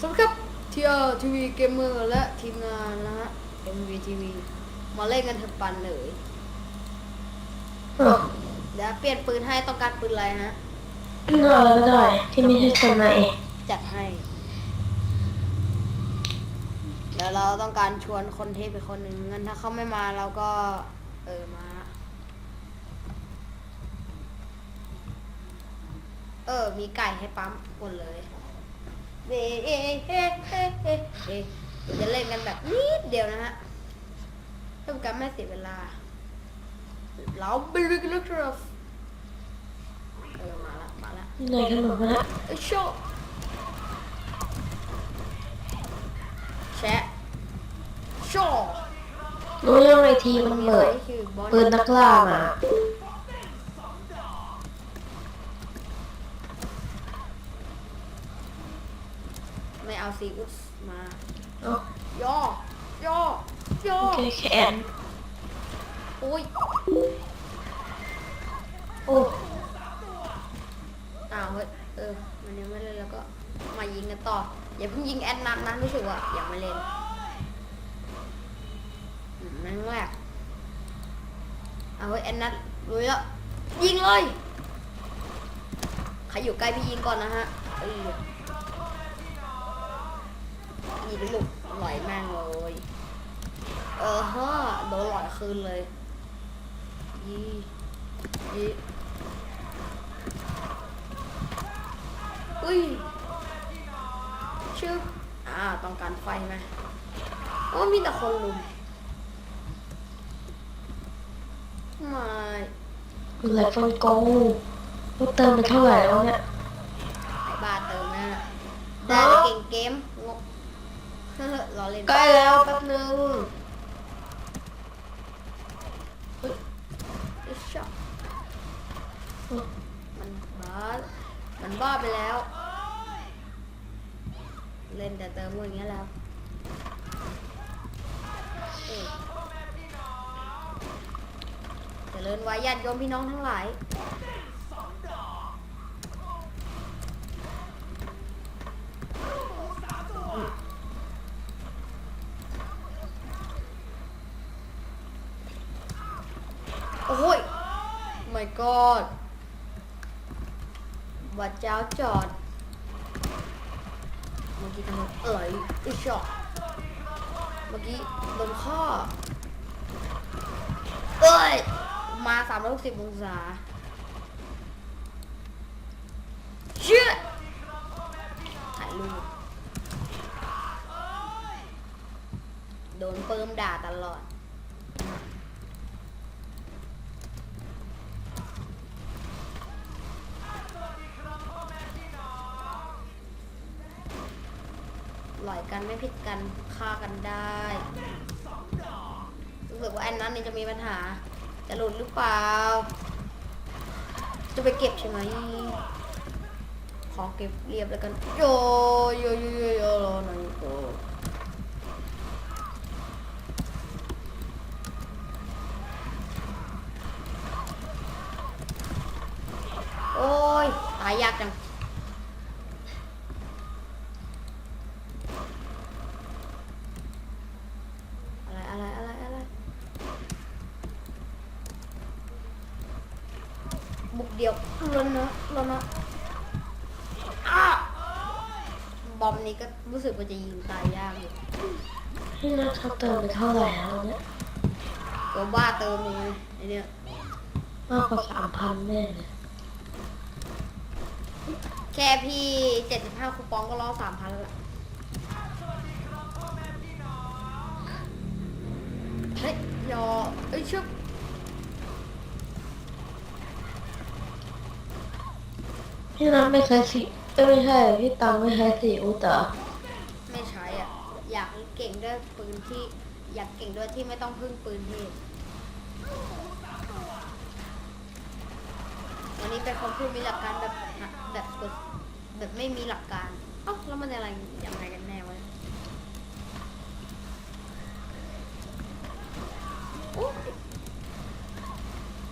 สวัสดีครับทีอาร์ทีวีเกมเมอร์และทีมงานนะฮะ MV TV มาเล่นกันเถอะปันเลยเออเดี๋ยวเปลี่ยนปืนให้ต้องการปืนอะไรฮะเอาอะไรก็ได้ที่ไม่ใช่คนมาเองจัดให้เดี๋ยวเราต้องการชวนคนเทพไปคนหนึ่งงั้นถ้าเขาไม่มาเราก็ เออมา เออ มีไก่ให้ปั๊มหมดเลย เอ๊ะเอ๊ะเอ๊ะเอ๊ะเอ๊ะเอ๊ะเดี๋ยวจะเล่นกันแบบนิดเดียวนะฮะเพื่อการไม่เสียเวลาเราไปลุยกันเลยครับเออมาละมาละเหนื่อยขนมมาละเอ้ยโชว์แชะโชว์รู้ยังไงทีมันเบิดคือบอลปืนนักล่ามา ไม่เอาซีอุสมาเอ้าย่อย่อย่อโอเคแขนโอ้ยโอ้อ้าวเฮ้ยเออมันยังไม่เล่นแล้วก็มายิงกันต่อ อย่าเพิ่งยิงแอนนัทนะรู้สึกว่ายังไม่เล่นอืมนั่นแหละเอาเฮ้ยแอนนัทลุยแล้วยิงเลย ใครอยู่ใกล้พี่ยิงก่อนนะฮะเออ ยิงลูกหลอยแม่งเลยเออฮะโดนหลอยคืนเลยยียีอุ้ยชื่ออ่าต้องการไฟไหมโอ้มีแต่คนลุมไม่ปืนไรเฟิลโกลูกเติมไปเท่าไหร่แล้วเนี่ยไอ้บ้าเติมนะได้แล้วเก่งเกม กเฮ้อรอเล่นใกล้แล้วแป๊บนึงอิชช็อมันบ้ามันบ้าไปแล้ว เล่นแต่เติมอย่างเงี้ยแล้วเอ้ยเจริญไว้ญาติโยมพี่น้องทั้งหลาย โอ้ย my god วัดเจ้าจอดเมื่อกี้ทำไมเอ๋ยอิชอตเมื่อกี้โดนข้อ เอ้ย มา 360 องศาเชื่อถ่ายรูปโดนเปิมด่าตลอด หลอยกันไม่ผิดกันฆ่ากันได้รู้สึกว่าแอนนั้นนี่จะมีปัญหา จะหลุดหรือเปล่า จะไปเก็บใช่ไหมขอเก็บเรียบแล้วกันโยโยโยโยโยรอหน่อยโยโอ้ยตายยากจัง อะไรอะไรอะไรอะไรบุก เดี๋ยวล้วนะล้นะอ้าบอมนี้ก็รู้สึกว่าจะยิงตายยากอยู่พี่นัทเขาเติมไปเท่าไหร่แล้วเนี่ยก็บ้าเติมเลยไอเนี้ยมากกว่าสามพันแน่เลยแค่พี่เจ็ดสิบห้าคูปองก็ล่อสามพันแล้วล่ะเฮ้ยยอเอ้ยชุบ พี่นัทไม่ใช้สีเอ้ยไม่ใช่ พี่ตังไม่ใช้สีอุตเหรอไม่ใช้อะ อยากเก่งด้วยปืนที่ อยากเก่งด้วยที่ไม่ต้องพึ่งปืนเทพวันนี้เป็นคนพูดมีหลักการแบบแบบกดแบบไม่มีหลักการเอ้าแล้วมันอะไรยังไงกันแน่วะ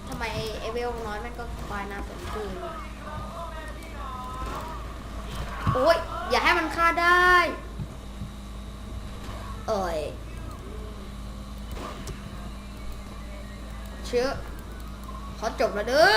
ทำไมเอเวลน้อยม่งก็ควายหน้าสนชื่อ โอ้ยอย่าให้มันฆ่าได้ เอ่ยเชื้อขอจบแล้วเด้อ